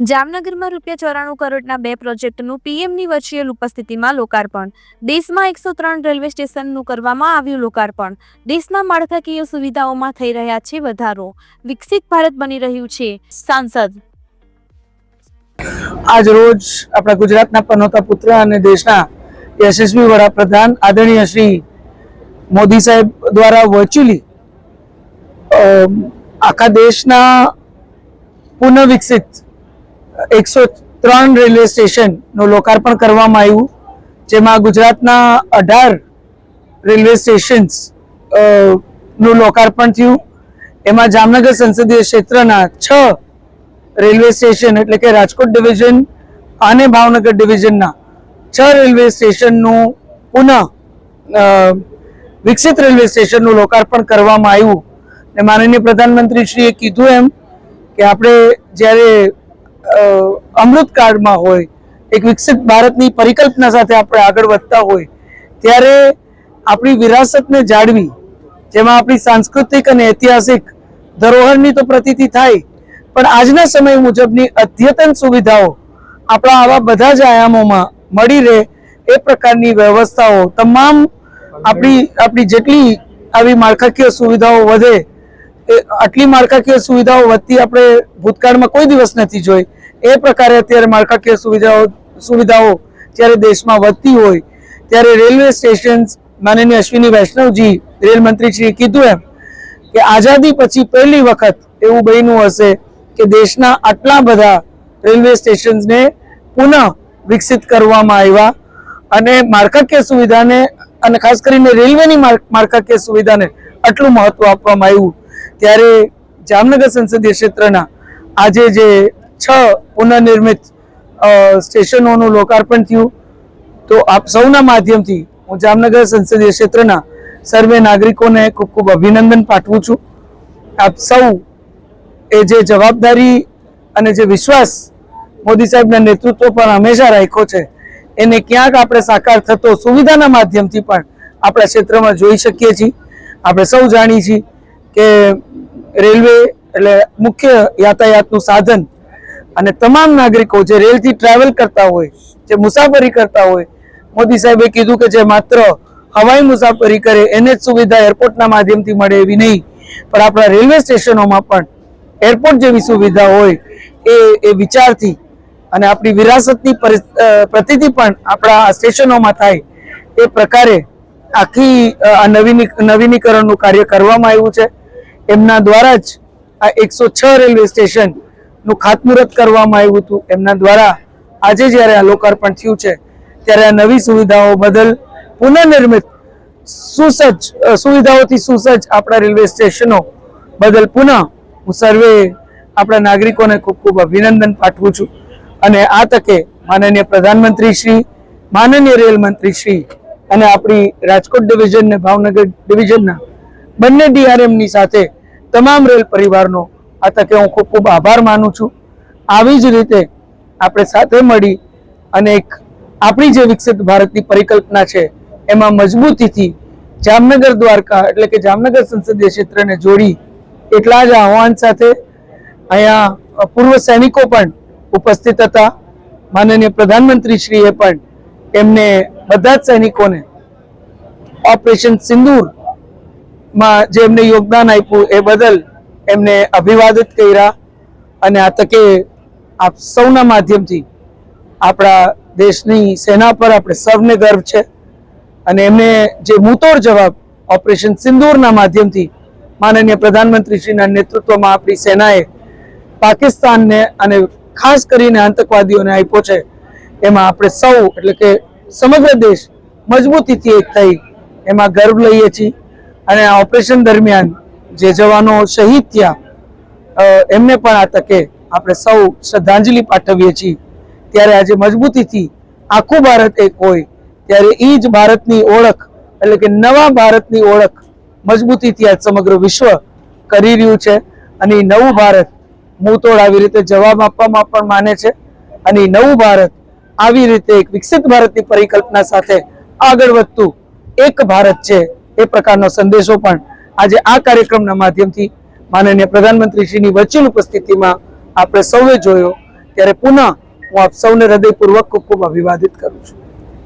જામનગરમાં રૂપિયા ચોરાણું કરોડના બે પ્રોજેક્ટનું પીએમની વર્ચ્યુઅલ ઉપસ્થિતિમાં લોકાર્પણ. દેશમાં એકસો ત્રણ રેલવે સ્ટેશનનું કરવામાં આવ્યું લોકાર્પણ. દેશના માળખાકીય સુવિધાઓમાં થઈ રહ્યા છે વધારો. વિકસિત ભારત બની રહ્યું છે. સાંસદ. આજ રોજ આપણા ગુજરાતના પનોતા પુત્ર અને દેશના યશસ્વી વડાપ્રધાન આદરણીય શ્રી મોદી સાહેબ દ્વારા વર્ચ્યુઅલી આખા દેશના પુનઃ વિકસિત એકસો ત્રણ રેલવે સ્ટેશનનું લોકાર્પણ કરવામાં આવ્યું, જેમાં ગુજરાતના અઢાર રેલવે સ્ટેશન્સનું લોકાર્પણ થયું. એમાં જામનગર સંસદીય ક્ષેત્રના છ રેલવે સ્ટેશન એટલે કે રાજકોટ ડિવિઝન અને ભાવનગર ડિવિઝનના છ રેલવે સ્ટેશનનું પુનઃ વિકસિત રેલવે સ્ટેશનનું લોકાર્પણ કરવામાં આવ્યું. ને માનનીય પ્રધાનમંત્રીશ્રીએ કીધું એમ કે આપણે જ્યારે અમૃતકાળમાં હોય, એક વિકસિત ભારતની પરિકલ્પના સાથે આપણે આગળ વધતા હોય, ત્યારે આપણી વિરાસતને જાળવી, જેમાં આપણી સાંસ્કૃતિક અને ઐતિહાસિક ધરોહરની તો પ્રતીતિ થાય, પણ આજના સમય મુજબની અદ્યતન સુવિધાઓ આપણા આવા બધા જ આયામોમાં મળી રહે એ પ્રકારની વ્યવસ્થાઓ, તમામ આપણી આપણી જેટલી આવી માળખાકીય સુવિધાઓ વધે એ આટલી માળખાકીય સુવિધાઓ વધતી આપણે ભૂતકાળમાં કોઈ દિવસ નથી જોઈ. એ પ્રકારે અત્યારે માળખાકીય સુવિધાઓ સુવિધાઓ જ્યારે દેશમાં વધતી હોય, ત્યારે રેલવે સ્ટેશન માનનીય અશ્વિની વૈષ્ણવજી રેલ મંત્રીશ્રીએ કીધું એમ કે આઝાદી પછી પહેલી વખત એવું બન્યું હશે કે દેશના આટલા બધા રેલવે સ્ટેશન્સને પુનઃ વિકસિત કરવામાં આવ્યા અને માળખાકીય સુવિધાને અને ખાસ કરીને રેલવેની માળ- માળખાકીય સુવિધાને આટલું મહત્વ આપવામાં આવ્યું. ત્યારે જામનગર સંસદીય ક્ષેત્રના આજે જે છ પુનઃનિર્મિત સ્ટેશનોનું લોકાર્પણ થયું. તો આપ સૌના માધ્યમથી હું જામનગર સંસદીય ક્ષેત્રના સર્વે નાગરિકોને ખૂબ ખૂબ અભિનંદન પાઠવું છું. આપ સૌ એ જે જવાબદારી અને જે વિશ્વાસ મોદી સાહેબના નેતૃત્વ પર હંમેશા રાખ્યો છે, એને ક્યાંક આપણે સાકાર થતો સુવિધાના માધ્યમથી પણ આપણા ક્ષેત્રમાં જોઈ શકીએ છીએ. આપણે સૌ જાણીએ છીએ કે રેલવે એટલે મુખ્ય યાતાયાતનું સાધન અને તમામ નાગરિકો જે રેલથી ટ્રાવેલ કરતા હોય, જે મુસાફરી કરતા હોય, મોદી સાહેબે કીધું કે જે માત્ર હવાઈ મુસાફરી કરે એને જ સુવિધા એરપોર્ટના માધ્યમથી મળે એવી નહીં. પણ આપણા રેલવે સ્ટેશનોમાં પણ એરપોર્ટ જેવી સુવિધા હોય એ એ વિચારથી અને આપણી વિરાસતની પ્રતિથી પણ આપણા સ્ટેશનોમાં થાય એ પ્રકારે આખી આ નવીની, નવીનીકરણનું કાર્ય કરવામાં આવ્યું છે. એમના દ્વારા જ આ એકસો છ રેલવે સ્ટેશનનું ખાતમુહૂર્ત કરવામાં આવ્યું હતું. એમના દ્વારા આજે જ્યારે આ લોકાર્પણ થયું છે, ત્યારે આ નવી સુવિધાઓ બદલ પુનઃનિર્મિત સુસજ્જ સુવિધાઓથી સુસજ્જ આપણા રેલવે સ્ટેશનો બદલ પુનઃ હું સર્વે આપણા નાગરિકોને ખૂબ ખૂબ અભિનંદન પાઠવું છું. અને આ તકે માનનીય પ્રધાનમંત્રી શ્રી, માનનીય રેલ મંત્રી શ્રી અને આપણી રાજકોટ ડિવિઝન ને ભાવનગર ડિવિઝનના બંને ડીઆરએમની સાથે તમામ રેલ પરિવારનો આ તકે હું ખૂબ ખૂબ આભાર માનું છું. આવી જ રીતે આપણે સાથે મળી અને એક આપણી જે વિકસિત ભારતની પરિકલ્પના છે, એમાં મજબૂતીથી જામનગર દ્વારકા એટલે કે જામનગર સંસદીય ક્ષેત્રને જોડી એટલા જ આહવાન સાથે અહીંયા પૂર્વ સૈનિકો પણ ઉપસ્થિત હતા. માનનીય પ્રધાનમંત્રીશ્રીએ પણ એમને બધા જ સૈનિકોને ઓપરેશન સિંદૂર માં જે એમને યોગદાન આપ્યું એ બદલ એમને અભિવાદિત કર્યા. અને આ તકે આપ સૌના માધ્યમથી આપણા દેશની સેના પર આપણે સૌને ગર્વ છે. અને એમને જે મુતોડ જવાબ ઓપરેશન સિંદૂરના માધ્યમથી માનનીય પ્રધાનમંત્રીશ્રીના નેતૃત્વમાં આપણી સેનાએ પાકિસ્તાનને અને ખાસ કરીને આતંકવાદીઓને આપ્યો છે. એમાં આપણે સૌ એટલે કે સમગ્ર દેશ મજબૂતીથી એક થઈ. એમાં ગર્વ લઈએ છીએ. અને આ ઓપરેશન દરમિયાન જે જવાનો શહીદ થયા એમને પણ આ તકે આપણે સૌ શ્રદ્ધાંજલિ પાઠવીએ છીએ. ત્યારે આજે મજબૂતીથી આખું ભારત એક હોય, ત્યારે એ જ ભારતની ઓળખ, એટલે કે નવા ભારતની ઓળખ મજબૂતીથી આજ સમગ્ર વિશ્વ કરી રહ્યું છે. અને નવું ભારત મુંહતોડ આવી રીતે જવાબ આપવામાં પણ માને છે. અને નવું ભારત આવી રીતે એક વિકસિત ભારતની પરિકલ્પના સાથે આગળ વધતું એક ભારત છે એ પ્રકારનો સંદેશો પણ આજે આ કાર્યક્રમના માધ્યમથી માનનીય પ્રધાનમંત્રીશ્રીની વચ્ચેની ઉપસ્થિતિમાં આપણે સૌએ જોયો. ત્યારે પુનઃ હું આપ સૌને હૃદયપૂર્વક ખૂબ ખૂબ અભિવાદિત કરું છું.